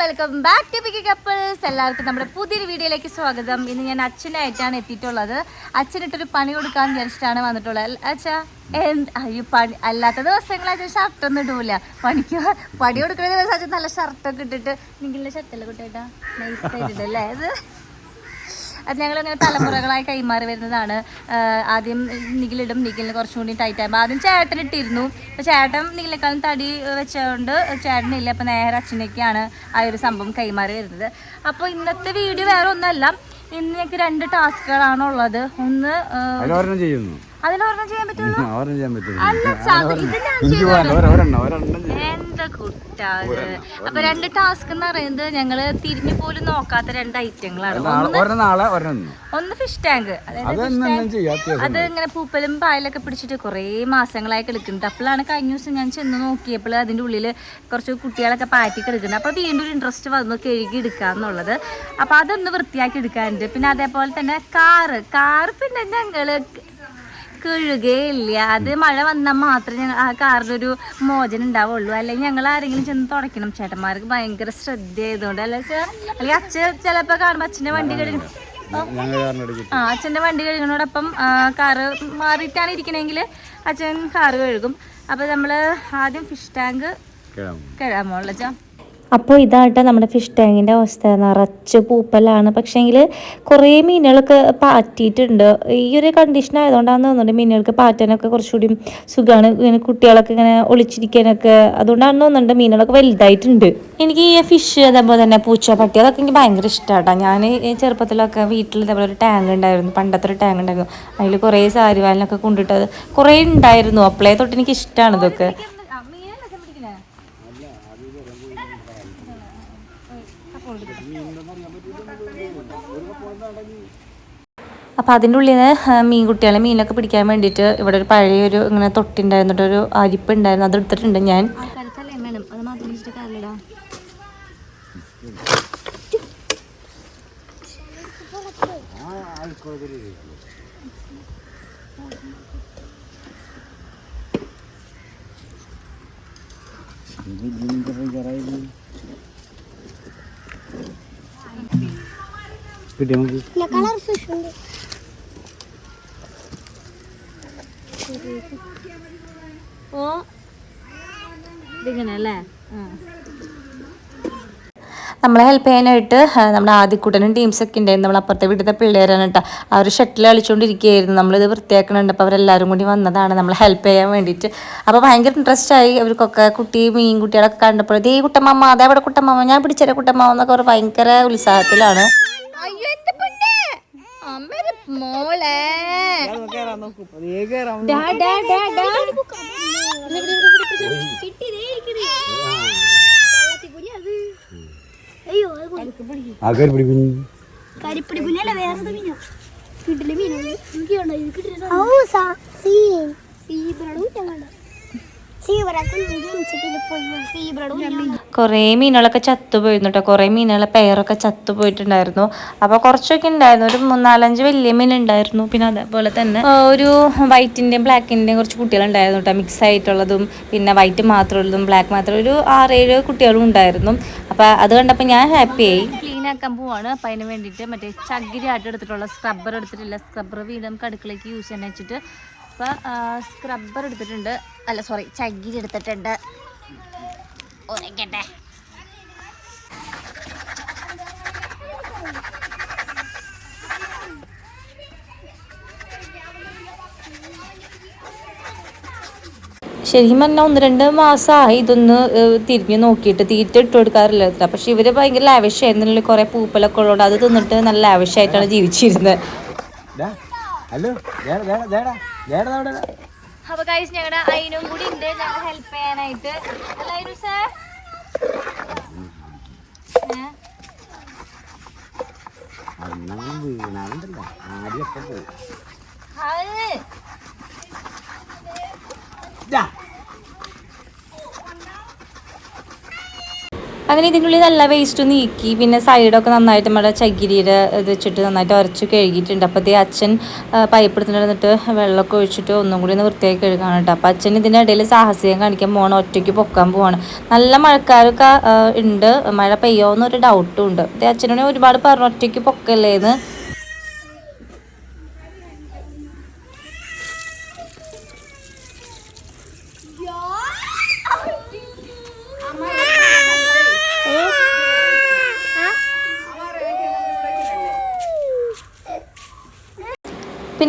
Welcome back to pick couples. എല്ലാവർക്കും നമ്മുടെ പുതിയൊരു വീഡിയോയിലേക്ക് സ്വാഗതം. ഇന്ന് ഞാൻ അച്ഛനായിട്ടാണ് എത്തിയിട്ടുള്ളത്. അച്ഛനിട്ടൊരു പണി കൊടുക്കാൻ വിചാരിച്ചിട്ടാണ് വന്നിട്ടുള്ളത്. അച്ഛാ എന്ത്? അയ്യോ പണി അല്ലാത്ത ദിവസങ്ങളെ അച്ഛൻ ഷർട്ടൊന്നും ഇടൂല. പണിക്ക് പണി കൊടുക്കുന്ന ദിവസം അച്ഛൻ നല്ല ഷർട്ടൊക്കെ ഇട്ടിട്ട് നിങ്ങളുടെ ഷർട്ടല്ലേ കുട്ടിയേട്ടാ? നൈസ് ആയിട്ടുണ്ടല്ലേ അത് അത് ഞങ്ങൾ അങ്ങനെ തലമുറകളായി കൈമാറി വരുന്നതാണ്. ആദ്യം നിഖിലിടും നിഖിലിന് കുറച്ചും കൂടി ടൈറ്റ് ആകുമ്പോൾ ആദ്യം ചേട്ടൻ ഇട്ടിരുന്നു. അപ്പോൾ ചേട്ടൻ നിഖിലേക്കാളും തടി വെച്ചതുകൊണ്ട് ചേട്ടനില്ല. അപ്പോൾ നേരെ അച്ഛനൊക്കെയാണ് ആ ഒരു സംഭവം കൈമാറി വരുന്നത്. അപ്പോൾ ഇന്നത്തെ വീഡിയോ വേറെ ഒന്നുമല്ല ഇന്ന് ഞങ്ങൾക്ക് രണ്ട് ടാസ്കുകളാണുള്ളത്. ഒന്ന് ചെയ്യുന്നു. അതിലൊരെണ്ണം ചെയ്യാൻ പറ്റുള്ളൂ? ഒരെണ്ണം ചെയ്യാൻ എന്താ കുട്ടാത് അപ്പൊ രണ്ട് ടാസ്ക് എന്ന് പറയുന്നത് ഞങ്ങൾ തിരിഞ്ഞു പോലും നോക്കാത്ത രണ്ട് ഐറ്റങ്ങളാണ്. ഒന്ന് ഫിഷ് ടാങ്ക് അതായത് അത് ഇങ്ങനെ പൂപ്പലും പായലൊക്കെ പിടിച്ചിട്ട് കുറേ മാസങ്ങളായി കിടക്കുന്നുണ്ട്. അപ്പോഴാണ് കഴിഞ്ഞ ദിവസം ഞാൻ ചെന്ന് നോക്കിയപ്പോൾ അതിന്റെ ഉള്ളിൽ കുറച്ച് കുട്ടികളൊക്കെ പാറ്റി കിടക്കുന്നത് അപ്പോൾ വീണ്ടും ഒരു ഇൻട്രസ്റ്റ് വന്നു കഴുകി എടുക്കാന്നുള്ളത് അപ്പോൾ അതൊന്ന് വൃത്തിയാക്കി എടുക്കാനുണ്ട്. പിന്നെ അതേപോലെ തന്നെ കാറ്. കാറ് പിന്നെ ഞങ്ങൾ കഴുകുകയില്ല അത് മഴ വന്നാൽ മാത്രമേ ഞങ്ങൾ ആ കാറിനൊരു മോചനം ഉണ്ടാവുള്ളൂ. അല്ലെങ്കിൽ ഞങ്ങൾ ആരെങ്കിലും ചെന്ന് തുടയ്ക്കണം. ചേട്ടന്മാർക്ക് ഭയങ്കര ശ്രദ്ധ ആയതുകൊണ്ട് അല്ലെ അല്ലെങ്കിൽ അച്ഛൻ ചിലപ്പോൾ കാണുമ്പോൾ അച്ഛന്റെ വണ്ടി കഴുകണം. ആ അച്ഛന്റെ വണ്ടി കഴുകുന്നതോടൊപ്പം ആ, കാറ് മാറിയിട്ടാണ് ഇരിക്കണമെങ്കിൽ അച്ഛൻ കാറ് കഴുകും. അപ്പോൾ നമ്മൾ ആദ്യം ഫിഷ് ടാങ്ക് കിഴാമോളച്ചാ അപ്പോൾ ഇതാട്ടെ നമ്മുടെ ഫിഷ് ടാങ്കിന്റെ അവസ്ഥ. നിറച്ച് പൂപ്പലാണ്. പക്ഷേങ്കിൽ കുറേ മീനുകളൊക്കെ പാറ്റിയിട്ടുണ്ട്. ഈ ഒരു കണ്ടീഷൻ ആയതുകൊണ്ടാണ് തോന്നുന്നുണ്ട് മീനുകൾക്ക് പാറ്റാനൊക്കെ കുറച്ചുകൂടി സുഖമാണ് ഇങ്ങനെ കുട്ടികളൊക്കെ ഇങ്ങനെ ഒളിച്ചിരിക്കാനൊക്കെ. അതുകൊണ്ടാണ് തോന്നുന്നുണ്ട് മീനുകളൊക്കെ വലുതായിട്ടുണ്ട്. എനിക്ക് ഈ ഫിഷ് അതേപോലെ തന്നെ പൂച്ച പട്ടി അതൊക്കെ എനിക്ക് ഭയങ്കര ഇഷ്ടമാട്ടോ ഞാൻ ചെറുപ്പത്തിലൊക്കെ വീട്ടിൽ ഇതേപോലെ ഒരു ടാങ്ക് ഉണ്ടായിരുന്നു. പണ്ടത്തെ ഒരു ടാങ്ക് ഉണ്ടായിരുന്നു. അതിൽ കുറേ സാരിവാലിനൊക്കെ കൊണ്ടിട്ടത് കുറേ ഉണ്ടായിരുന്നു. അപ്പോഴേ തൊട്ട് എനിക്ക് ഇഷ്ടമാണ് ഇതൊക്കെ. അപ്പോൾ അതിന്റെ ഉള്ളിൽ നിന്ന് മീൻ കുട്ടികളെ മീനൊക്കെ പിടിക്കാൻ വേണ്ടിയിട്ട് ഇവിടെ ഒരു പഴയ ഒരു ഇങ്ങനെ തൊട്ടുണ്ടായിരുന്നിട്ട് ഒരു അരിപ്പ് ഉണ്ടായിരുന്നു അത് എടുത്തിട്ടുണ്ട് ഞാൻ. വേണം അത് മാത്രം വെച്ചിട്ട് ഓ ഇതിങ്ങനെ അല്ലേ ആ. നമ്മളെ ഹെൽപ്പ് ചെയ്യാനായിട്ട് നമ്മുടെ ആദ്യക്കൂട്ടനും ടീംസൊക്കെ ഉണ്ടായിരുന്നു. നമ്മൾ അപ്പുറത്തെ വീട്ടിലത്തെ പിള്ളേരാണ് കേട്ടോ. അവർ ഷട്ടിൽ കളിച്ചുകൊണ്ടിരിക്കുകയായിരുന്നു നമ്മളിത് വൃത്തിയാക്കണുണ്ട്. അപ്പോൾ അവരെല്ലാവരും കൂടി വന്നതാണ് നമ്മളെ ഹെൽപ്പ് ചെയ്യാൻ വേണ്ടിയിട്ട്. അപ്പോൾ ഭയങ്കര ഇൻട്രസ്റ്റ് ആയി. അവർക്കൊക്കെ കുട്ടി മീൻ കുട്ടികളൊക്കെ കണ്ടപ്പോൾ ദേ കുട്ടമ്മ അതേ അവിടെ കുട്ടമ്മ ഞാൻ പിടിച്ചേരാ കുട്ടമ്മ എന്നൊക്കെ അവർ ഭയങ്കര ഉത്സാഹത്തിലാണ്. അയ്യോ അമ്മേടെ മോളെ. ഇവിടെ, ഇവിടെ, ഇവിടെ കരിപ്പിടി കുഞ്ഞല്ല വേറെ മീനോ? കിട്ടില്ല മീനോ? എനിക്ക് വേണ്ട ഇത് കിട്ടില്ല സീ സീ സീബ്രടും കുറേ മീനുകളൊക്കെ ചത്തുപോയിരുന്നു കേട്ടോ കുറേ മീനുകളെ പെയറൊക്കെ ചത്തുപോയിട്ടുണ്ടായിരുന്നു. അപ്പോൾ കുറച്ചൊക്കെ ഉണ്ടായിരുന്നു. ഒരു മൂന്നാലഞ്ച് വലിയ മീൻ ഉണ്ടായിരുന്നു പിന്നെ അതേപോലെ തന്നെ ഒരു വൈറ്റിന്റെയും ബ്ലാക്കിന്റെയും കുറച്ച് കുട്ടികളുണ്ടായിരുന്നു കേട്ടോ മിക്സ് ആയിട്ടുള്ളതും പിന്നെ വൈറ്റ് മാത്രമുള്ളതും ബ്ലാക്ക് മാത്രം. ഒരു ആറേഴ് കുട്ടികളും ഉണ്ടായിരുന്നു. അപ്പോൾ അത് കണ്ടപ്പോൾ ഞാൻ ഹാപ്പിയായി ക്ലീൻ ആക്കാൻ പോവാണ്. അപ്പം അതിന് വേണ്ടിയിട്ട് മറ്റേ ചകിരി ആയിട്ട് എടുത്തിട്ടുള്ള സ്ക്രബ്ബർ എടുത്തിട്ടില്ല. സ്ക്രബ്ബർ വീണ്ടും നമുക്ക് അടുക്കളയ്ക്ക് യൂസ് ചെയ്യാൻ വെച്ചിട്ട് അപ്പം സ്ക്രബ്ബർ എടുത്തിട്ടുണ്ട്. അല്ല സോറി ചകിരി എടുത്തിട്ടുണ്ട്. ഉറക്കട്ടെ ശരിക്കും പറഞ്ഞാൽ ഒന്ന് രണ്ട് മാസമായി ഇതൊന്ന് തിരിഞ്ഞ് നോക്കിയിട്ട് തീറ്റ ഇട്ട് കൊടുക്കാറില്ല. പക്ഷെ ഇവർ ഭയങ്കര ലാവിഷായിരുന്നില്ല കുറേ പൂപ്പലൊക്കെ ഉള്ളതുകൊണ്ട് അത് തിന്നിട്ട് നല്ല ആവശ്യമായിട്ടാണ് ജീവിച്ചിരുന്നത്. ഹലോ അപ്പൊ കൈസ് ഞങ്ങളുടെ അയിനും കൂടി ഉണ്ട്. ഞങ്ങൾ ഹെൽപ്പ് ചെയ്യാനായിട്ട്. അല്ല അതിനു സാർ വീണാലുണ്ടല്ലോ. ആദ്യമൊക്കെ പോകും അങ്ങനെ ഇതിനുള്ളിൽ നല്ല വേസ്റ്റ് നീക്കി പിന്നെ സൈഡൊക്കെ നന്നായിട്ട് നമ്മുടെ ചകിരിയുടെ ഇത് വെച്ചിട്ട് നന്നായിട്ട് ഉരച്ച് കഴുകിയിട്ടുണ്ട്. അപ്പോൾ ഇതേ അച്ഛൻ പൈപ്പ് എടുത്തിട്ട് വെള്ളമൊക്കെ ഒഴിച്ചിട്ട് ഒന്നും കൂടി ഒന്ന് വൃത്തിയാക്കി കഴുകാണ് കേട്ടോ. അപ്പോൾ അച്ഛൻ ഇതിന്റെ ഇടയിൽ സാഹസികം കാണിക്കാൻ പോകണം ഒറ്റയ്ക്ക് പൊക്കാൻ പോവാണ്. നല്ല മഴക്കാരൊക്കെ ഉണ്ട്. മഴ പെയ്യോന്നൊരു ഡൗട്ടും ഉണ്ട്. അച്ഛനോട് ഒരുപാട് പറഞ്ഞു ഒറ്റയ്ക്ക് പൊക്കല്ലേന്ന്.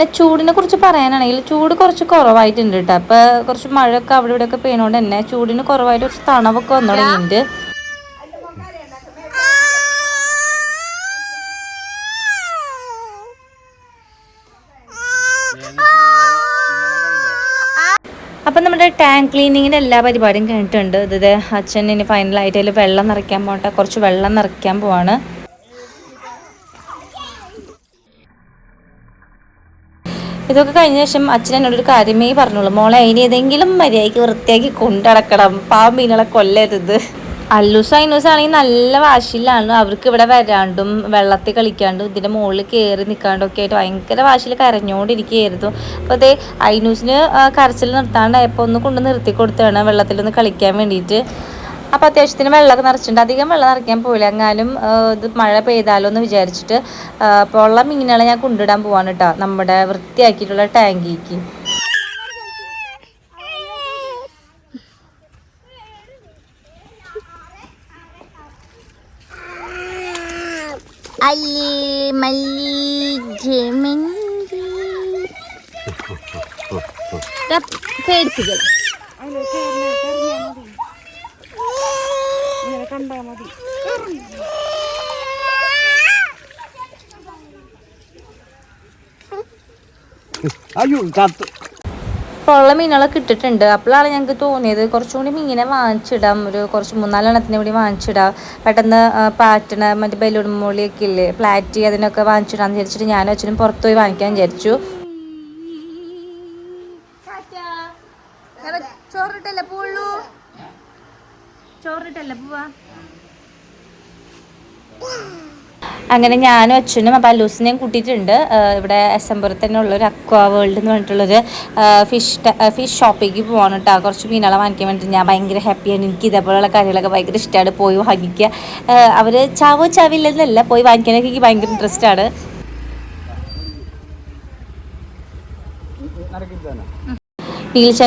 പിന്നെ ചൂടിനെ കുറിച്ച് പറയാനാണെങ്കിൽ ചൂട് കുറച്ച് കുറവായിട്ടുണ്ട് കേട്ടോ അപ്പോൾ കുറച്ച് മഴയൊക്കെ അവിടെ ഇവിടെയൊക്കെ പെയ്യണോണ്ട് തന്നെ ചൂടിന് കുറവായിട്ട് കുറച്ച് തണവൊക്കെ വന്നു തുടങ്ങിയിട്ടുണ്ട്. അപ്പം നമ്മുടെ ടാങ്ക് ക്ലീനിങ്ങിന്റെ എല്ലാ പരിപാടിയും കഴിഞ്ഞിട്ടുണ്ട് ഇത് അച്ഛൻ ഇനി ഫൈനലായിട്ട് അതിൽ വെള്ളം നിറയ്ക്കാൻ പോകട്ടെ. കുറച്ച് വെള്ളം നിറയ്ക്കാൻ പോവാണ്. ഇതൊക്കെ കഴിഞ്ഞ ശേഷം അച്ഛൻ എന്നോടൊരു കാര്യമേ പറഞ്ഞുള്ളൂ. മോളെ അതിന് ഏതെങ്കിലും മര്യാദയ്ക്ക് വൃത്തിയാക്കി കൊണ്ടടക്കണം. പാവം മീനുകളെ കൊല്ലരുത്. അല്ലൂസ് അയിനൂസ് ആണെങ്കിൽ നല്ല വാശിയിലാണ്. അവർക്ക് ഇവിടെ വരാണ്ടും വെള്ളത്തിൽ കളിക്കാണ്ടും ഇതിന്റെ മുകളിൽ കയറി നിൽക്കാണ്ടും ഒക്കെ ആയിട്ട് ഭയങ്കര വാശിയിൽ കരഞ്ഞുകൊണ്ടിരിക്കുകയായിരുന്നു. അപ്പോൾ അതേ അയിനൂസിന് കരച്ചിൽ നിർത്താണ്ടായപ്പോൾ ഒന്ന് കൊണ്ട് നിർത്തി കൊടുത്താണ് വെള്ളത്തിലൊന്ന് കളിക്കാൻ വേണ്ടിയിട്ട്. അപ്പോൾ അത്യാവശ്യത്തിന് വെള്ളമൊക്കെ നിറച്ചിട്ടുണ്ട്. അധികം വെള്ളം നിറയ്ക്കാൻ പോയില്ല എങ്ങാനും ഇത് മഴ പെയ്താലോ എന്ന് വിചാരിച്ചിട്ട് അപ്പോൾ ഉള്ള മീനുകളെ ഞാൻ കൊണ്ടിടാൻ പോവാണ് കേട്ടോ നമ്മുടെ വൃത്തിയാക്കിയിട്ടുള്ള ടാങ്കിക്ക്. അല്ലി മല്ലി പേടിപ്പിക്കൽ അയ്യോ മതി അപ്പോൾ ഉള്ള മീനുകളൊക്കെ ഇട്ടിട്ടുണ്ട്. അപ്പോഴാണ് ഞങ്ങൾക്ക് തോന്നിയത് കുറച്ചും കൂടി മീനെ വാങ്ങിച്ചിടാം. ഒരു കുറച്ച് മൂന്നാലെണ്ണത്തിന് കൂടി വാങ്ങിച്ചിടാം. പെട്ടെന്ന് പാറ്റണ മറ്റേ ബലൂൺ മൂളിയൊക്കെ ഇല്ലേ പ്ലാറ്റി അതിനൊക്കെ വാങ്ങിച്ചിടാന്ന് വിചാരിച്ചിട്ട് ഞാനും അച്ഛനും പുറത്തുപോയി വാങ്ങിക്കാൻ വിചാരിച്ചു. ചോറിട്ടല്ലേ പോവാ. അങ്ങനെ ഞാനും അച്ഛനും അപ്പം അല്ലൂസിനെയും കൂട്ടിയിട്ടുണ്ട്. ഇവിടെ എസ് എം പുരത്ത് തന്നെ ഉള്ളൊരു അക്വാ വേൾഡ് എന്ന് പറഞ്ഞിട്ടുള്ളൊരു ഫിഷ് ഫിഷ് ഷോപ്പിലേക്ക് പോകണം കേട്ടോ കുറച്ച് മീനുകളെ വാങ്ങിക്കാൻ വേണ്ടിയിട്ട് ഞാൻ ഭയങ്കര ഹാപ്പിയാണ് എനിക്ക് ഇതേപോലെയുള്ള കാര്യങ്ങളൊക്കെ ഭയങ്കര ഇഷ്ടമാണ് പോയി വാങ്ങിക്കുക. അവർ ചാവോ ചാവില്ലെന്നല്ല. പോയി വാങ്ങിക്കാനൊക്കെ എനിക്ക് ഭയങ്കര ഇൻട്രസ്റ്റ്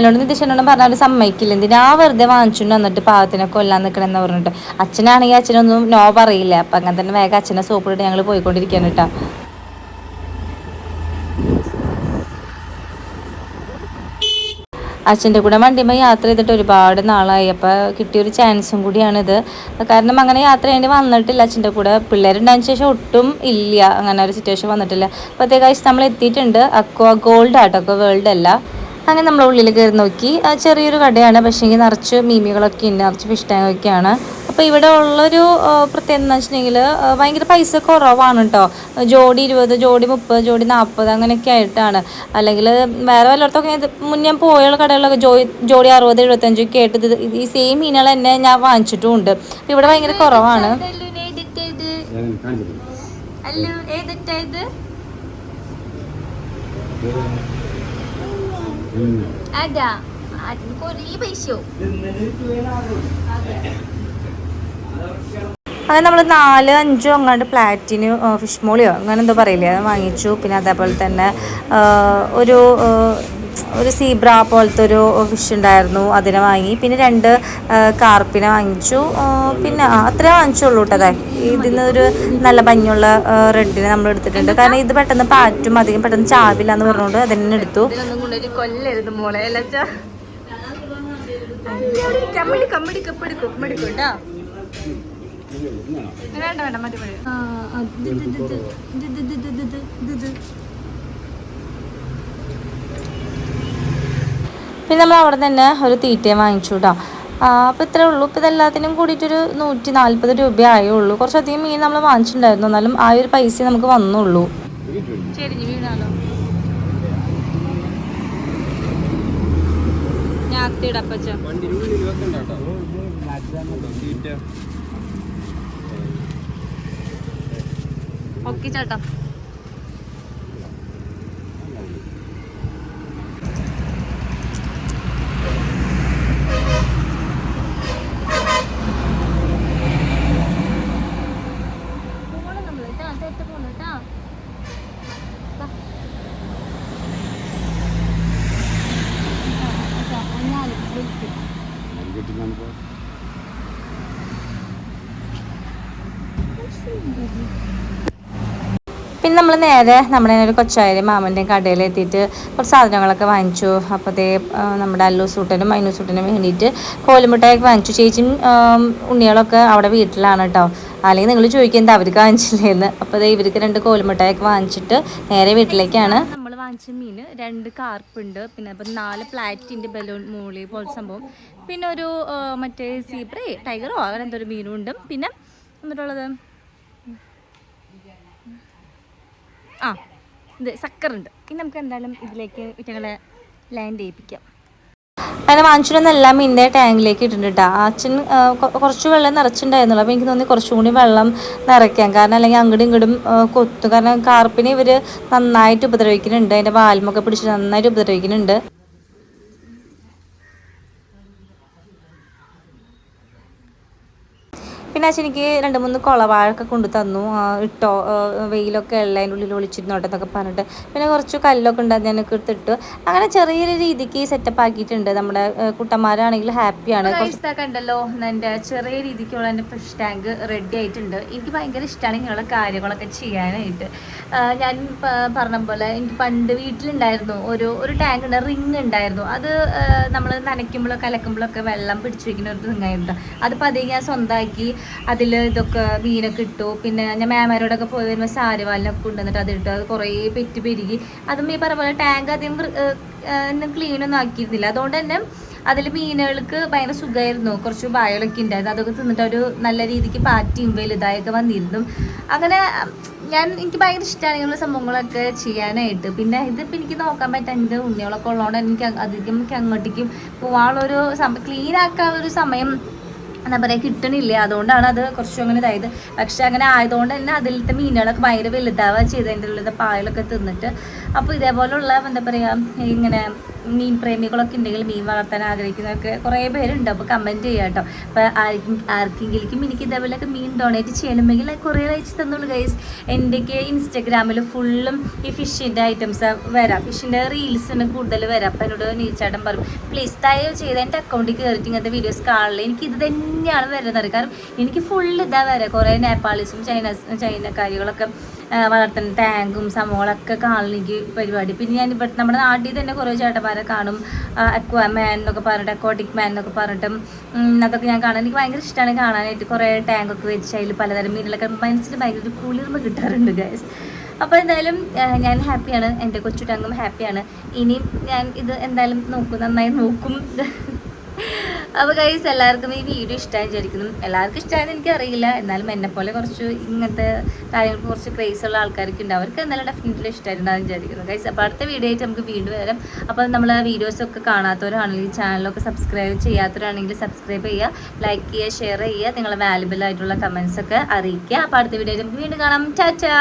ആണ് നിതിശനോടും പറഞ്ഞ പറഞ്ഞാൽ സമ്മതിക്കില്ല. എന്തിനാ വെറുതെ വാങ്ങിച്ചുകൊണ്ട് വന്നിട്ട് പാവത്തിനെ കൊല്ലാൻ നിൽക്കണമെന്ന് പറഞ്ഞിട്ട്. അച്ഛനാണെങ്കിൽ അച്ഛനൊന്നും നോ പറയില്ല. അപ്പം അങ്ങനെ തന്നെ വേഗം അച്ഛനെ സോപ്പിട്ട് ഞങ്ങൾ പോയിക്കൊണ്ടിരിക്കുകയാണ് കേട്ടോ അച്ഛന്റെ കൂടെ വണ്ടിയുമ്പോൾ യാത്ര ചെയ്തിട്ട് ഒരുപാട് നാളായി. അപ്പോൾ കിട്ടിയൊരു ചാൻസും കൂടിയാണിത്. കാരണം അങ്ങനെ യാത്ര ചെയ്യേണ്ടി വന്നിട്ടില്ല അച്ഛന്റെ കൂടെ. പിള്ളേരുണ്ടായതിനു ശേഷം ഒട്ടും ഇല്ല. അങ്ങനെ ഒരു സിറ്റുവേഷൻ വന്നിട്ടില്ല. അപ്പോൾ നമ്മൾ എത്തിയിട്ടുണ്ട് അക്വ ഗോൾഡ് ആട്ടോ. അക്വ വേൾഡ് അല്ല. അങ്ങനെ നമ്മൾ ഉള്ളിൽ കയറി നോക്കി. ആ ചെറിയൊരു കടയാണ്. പക്ഷേ നിറച്ച് മീമികളൊക്കെ ഉണ്ട്. നിറച്ച് ഫിഷ് ടാങ്ക് ഒക്കെയാണ്. അപ്പോൾ ഇവിടെ ഉള്ളൊരു പ്രത്യേകത എന്ന് വെച്ചിട്ടുണ്ടെങ്കിൽ ഭയങ്കര പൈസ കുറവാണ് കേട്ടോ ജോഡി ഇരുപത് ജോഡി മുപ്പത് ജോഡി നാൽപ്പത് അങ്ങനെയൊക്കെ ആയിട്ടാണ്. അല്ലെങ്കിൽ വേറെ വല്ലയിടത്തൊക്കെ ഇത് മുന്നേ ഞാൻ പോയുള്ള കടകളിലൊക്കെ ജോ ജോഡി അറുപത് എഴുപത്തഞ്ചൊക്കെ ആയിട്ട് ഇത് ഈ സെയിം മീനുകൾ തന്നെ ഞാൻ വാങ്ങിച്ചിട്ടുമുണ്ട്. ഇവിടെ ഭയങ്കര കുറവാണ്. അല്ലോ ഏതിട്ടാ ഇത് അതാ അതിന് കൊറേ പൈസയോ അങ്ങനെ നമ്മൾ നാല് അഞ്ചോ അങ്ങാണ്ട് പ്ലാറ്റിന് ഫിഷ് മോളിയോ അങ്ങനെ എന്തോ പറയില്ലേ? അത് വാങ്ങിച്ചു. പിന്നെ അതേപോലെ തന്നെ ഒരു ഒരു സീബ്ര പോലത്തെ ഒരു ഫിഷ് ഉണ്ടായിരുന്നു. അതിനെ വാങ്ങി. പിന്നെ രണ്ട് കാർപ്പിനെ വാങ്ങിച്ചു. പിന്നെ അത്രേ വാങ്ങിച്ചുള്ളൂ കേട്ടോ അതെ. ഇതിന്ന് ഒരു നല്ല ഭംഗിയുള്ള റെഡിനെ നമ്മൾ എടുത്തിട്ടുണ്ട്. കാരണം ഇത് പെട്ടെന്ന് പാറ്റും അധികം പെട്ടെന്ന് ചാവില്ല എന്ന് പറഞ്ഞുകൊണ്ട് അതിനെ എടുത്തു. കൊല്ലരുത് മോളെ കമ്മടി കമ്മടി വേണ്ട വേണ്ട മതി മതി. പിന്നെ നമ്മൾ അവിടെ തന്നെ ഒരു തീറ്റയും വാങ്ങിച്ചു കേട്ടോ അപ്പോൾ ഇത്രേ ഉള്ളൂ. ഇപ്പോൾ ഇതെല്ലാത്തിനും കൂടിയിട്ടൊരു നൂറ്റി നാൽപ്പത് രൂപ ഉള്ളൂ കുറച്ചധികം മീൻ നമ്മൾ വാങ്ങിച്ചിട്ടുണ്ടായിരുന്നു. എന്നാലും ആ ഒരു പൈസ നമുക്ക് വന്നുള്ളൂ. ഓക്കെ ചേട്ടാ on നമുക്ക് പിന്നെ നമ്മൾ നേരെ നമ്മുടെ ഒരു കൊച്ചായാലും മാമന്റെയും കടയിൽ എത്തിയിട്ട് കുറച്ച് സാധനങ്ങളൊക്കെ വാങ്ങിച്ചു. അപ്പോൾ അതേ നമ്മുടെ അല്ലു സൂട്ടനും മൈനു സൂട്ടനും വേണ്ടിയിട്ട് കോലുമുട്ടായൊക്കെ വാങ്ങിച്ചു. ചേച്ചിയും ഉണ്ണികളൊക്കെ അവിടെ വീട്ടിലാണ് കേട്ടോ അല്ലെങ്കിൽ നിങ്ങൾ ചോദിക്കും എന്താ അവർക്ക് വാങ്ങിച്ചില്ലേന്ന്? അപ്പോൾ അതേ ഇവർക്ക് രണ്ട് കോലുമിഠായൊക്കെ വാങ്ങിച്ചിട്ട് നേരെ വീട്ടിലേക്കാണ്. നമ്മൾ വാങ്ങിച്ച മീൻ രണ്ട് കാർപ്പുണ്ട്. പിന്നെ അപ്പം നാല് പ്ലാറ്റിന്റെ ബലൂൺ മൂളി പോലെ സംഭവം. പിന്നെ ഒരു മറ്റേ സീബ്രേ ടൈഗറോ അങ്ങനെ ഒരു മീനും ഉണ്ട്. പിന്നെ എന്നിട്ടുള്ളത്? ആ ഇത് സക്കറുണ്ട്. ഇനി നമുക്ക് എന്തായാലും ഇതിലേക്ക് ഞങ്ങളെ ലാൻഡ് ചെയ്യിപ്പിക്കാം അങ്ങനെ വാങ്ങിച്ചിട്ടൊന്നെല്ലാം ഇന്ത്യ ടാങ്കിലേക്ക് ഇട്ടിട്ടുണ്ട് അച്ഛൻ കുറച്ച് വെള്ളം നിറച്ചിട്ടുണ്ടായിരുന്നുള്ളൂ. അപ്പോൾ എനിക്ക് തോന്നി കുറച്ചും കൂടി വെള്ളം നിറയ്ക്കാം. കാരണം അല്ലെങ്കിൽ അങ്ങോട്ടും ഇങ്ങോട്ടും കൊത്തും. കാരണം കാർപ്പിനെ ഇവർ നന്നായിട്ട് ഉപദ്രവിക്കുന്നുണ്ട്. അതിന്റെ വാൽമൊക്കെ പിടിച്ച് നന്നായിട്ട് ഉപദ്രവിക്കുന്നുണ്ട്. പിന്നെ അച്ഛൻ എനിക്ക് രണ്ട് മൂന്ന് കുളവാഴൊക്കെ കൊണ്ടു തന്നു. ഇട്ടോ വെയിലൊക്കെ ഉള്ള അതിന്റെ ഉള്ളിൽ ഒളിച്ചിരുന്നോട്ടെ എന്നൊക്കെ പറഞ്ഞിട്ട്. പിന്നെ കുറച്ച് കല്ലൊക്കെ ഉണ്ട് അത് ഞാനൊക്കെ എടുത്തിട്ടു. അങ്ങനെ ചെറിയൊരു രീതിക്ക് സെറ്റപ്പ് ആക്കിയിട്ടുണ്ട്. നമ്മുടെ കുട്ടന്മാരാണെങ്കിൽ ഹാപ്പിയാണ് ഉണ്ടല്ലോ കണ്ടല്ലോ എന്റെ ചെറിയ രീതിക്കുള്ള എന്റെ ഫിഷ് ടാങ്ക് റെഡി ആയിട്ടുണ്ട്. എനിക്ക് ഭയങ്കര ഇഷ്ടമാണ് ഇങ്ങനെയുള്ള കാര്യങ്ങളൊക്കെ ചെയ്യാനായിട്ട്. ഞാൻ പറഞ്ഞ പോലെ എനിക്ക് പണ്ട് വീട്ടിലുണ്ടായിരുന്നു ഒരു ഒരു ടാങ്ക് ഉണ്ട് റിങ് ഉണ്ടായിരുന്നു. അത് നമ്മൾ നനയ്ക്കുമ്പോഴോ കലക്കുമ്പോഴൊക്കെ വെള്ളം പിടിച്ചു വെക്കുന്ന ഒരു റിങ്ങായിരുന്നു അത് പതിയെ ഞാൻ സ്വന്തമാക്കി. അതിൽ ഇതൊക്കെ മീനൊക്കെ ഇട്ടു. പിന്നെ ഞാൻ മേമാരോടൊക്കെ പോയി വരുമ്പോൾ സാരിവാലിനൊക്കെ കൊണ്ടുവന്നിട്ട് അതിട്ട് അത് കുറേ പെറ്റ് പെരുകി. അതും ഈ പറഞ്ഞ പോലെ ടാങ്ക് അധികം ക്ലീനൊന്നും ആക്കിയിരുന്നില്ല. അതുകൊണ്ട് തന്നെ അതിൽ മീനുകൾക്ക് ഭയങ്കര സുഖമായിരുന്നു കുറച്ച് വയലൊക്കെ ഉണ്ടായിരുന്നു അതൊക്കെ തിന്നിട്ട് ഒരു നല്ല രീതിക്ക് പാറ്റിയും വലുതായൊക്കെ വന്നിരുന്നു. അങ്ങനെ ഞാൻ എനിക്ക് ഭയങ്കര ഇഷ്ടമാണ് ഇങ്ങനെയുള്ള സംഭവങ്ങളൊക്കെ ചെയ്യാനായിട്ട്. പിന്നെ ഇതിപ്പോൾ എനിക്ക് നോക്കാൻ പറ്റാൻ എന്റെ ഉണ്ണികളൊക്കെ ഉള്ളതുകൊണ്ട് എനിക്ക് അധികം എനിക്ക് അങ്ങോട്ടേക്കും പോകാനുള്ളൊരു സമയം ക്ലീൻ ആക്കാനുള്ളൊരു സമയം എന്താ പറയുക കിട്ടണില്ല? അതുകൊണ്ടാണ് അത് കുറച്ചും അങ്ങനെ ഇതായത്. പക്ഷെ അങ്ങനെ ആയതുകൊണ്ട് തന്നെ അതിലത്തെ മീനുകളൊക്കെ ഭയങ്കര വലുതാവുക ചെയ്തതിന്റെ ഉള്ളിലത്തെ പായലൊക്കെ തിന്നിട്ട് അപ്പോൾ ഇതേപോലുള്ള എന്താ പറയുക ഇങ്ങനെ മീൻ പ്രേമികളൊക്കെ ഉണ്ടെങ്കിൽ മീൻ വളർത്താൻ ആഗ്രഹിക്കുന്നവർക്ക് കുറേ പേരുണ്ട്. അപ്പോൾ കമന്റ് ചെയ്യാം കേട്ടോ. അപ്പോൾ ആർക്കും ആർക്കെങ്കിലും എനിക്ക് ഇതേപോലെയൊക്കെ മീൻ ഡൊണേറ്റ് ചെയ്യണമെങ്കിൽ കുറേ അയച്ച് തന്നുള്ളൂ ഗൈസ് എന്റെയൊക്കെ ഇൻസ്റ്റഗ്രാമിൽ ഫുള്ളും ഈ ഫിഷിന്റെ ഐറ്റംസ് വരാം. ഫിഷിന്റെ റീൽസിന് കൂടുതൽ വരാം. അപ്പോൾ എന്നോട് നീച്ചാട്ടം പറയും പ്ലീസ് ദയവ് ചെയ്ത് എന്റെ അക്കൗണ്ടിൽ കയറിയിട്ട് ഇങ്ങനത്തെ വീഡിയോസ് കാണില്ല എനിക്ക് ഇത് തന്നെയാണ് വരുന്നത് കാരണം എനിക്ക് ഫുള്ള് ഇതാ വരാം. കുറേ നേപ്പാളീസും ചൈന ചൈനക്കാരികളൊക്കെ വളർത്തുന്ന ടാങ്കും സംഭവങ്ങളൊക്കെ കാണുന്ന എനിക്ക് പരിപാടി. പിന്നെ ഞാൻ ഇവിടെ നമ്മുടെ നാട്ടിൽ തന്നെ കുറേ ചേട്ടന്മാരെ കാണും. അക്വാമാൻ എന്നൊക്കെ പറഞ്ഞിട്ട് അക്വാട്ടിക് മാൻ എന്നൊക്കെ പറഞ്ഞിട്ടും. അതൊക്കെ ഞാൻ കാണാൻ എനിക്ക് ഭയങ്കര ഇഷ്ടമാണ് കാണാനായിട്ട്. കുറേ ടാങ്കൊക്കെ വെച്ച് അതിൽ പലതരം മീനുകളൊക്കെ മനസ്സിൽ ഭയങ്കര ഒരു കുളിർമ കിട്ടാറുണ്ട് ഗൈസ് അപ്പോൾ എന്തായാലും ഞാൻ ഹാപ്പിയാണ്. എന്റെ കൊച്ചു ടാങ്കും ഹാപ്പിയാണ്. ഇനിയും ഞാൻ ഇത് എന്തായാലും നോക്കും നന്നായി നോക്കും. അപ്പോൾ കൈസ് എല്ലാവർക്കും ഈ വീഡിയോ ഇഷ്ടമായി വിചാരിക്കുന്നു. എല്ലാവർക്കും ഇഷ്ടമായെന്ന് എനിക്കറിയില്ല. എന്നാലും എന്നെ പോലെ കുറച്ച് ഇങ്ങനത്തെ കാര്യങ്ങൾക്ക് കുറച്ച് ക്രേസ് ഉള്ള ആൾക്കാർക്ക് ഉണ്ട്. അവർക്ക് എന്നാലും ഡെഫിനറ്റ്ലി ഇഷ്ടമായിട്ടുണ്ടാകും വിചാരിക്കുന്നു. കൈസ് അപ്പോൾ അടുത്ത വീഡിയോ ആയിട്ട് നമുക്ക് വീണ്ടും വരാം. അപ്പോൾ നമ്മൾ വീഡിയോസ് ഒക്കെ കാണാത്തവരാണെങ്കിൽ ചാനലൊക്കെ സബ്സ്ക്രൈബ് ചെയ്യാത്തവരാണെങ്കിൽ സബ്സ്ക്രൈബ് ചെയ്യുക ലൈക്ക് ചെയ്യുക ഷെയർ ചെയ്യുക നിങ്ങളെ വാലുബിൾ ആയിട്ടുള്ള കമൻസ് ഒക്കെ അറിയിക്കുക. അപ്പോൾ അടുത്ത വീഡിയോ ആയിട്ട് നമുക്ക് വീണ്ടും കാണാം. ചാച്ചാ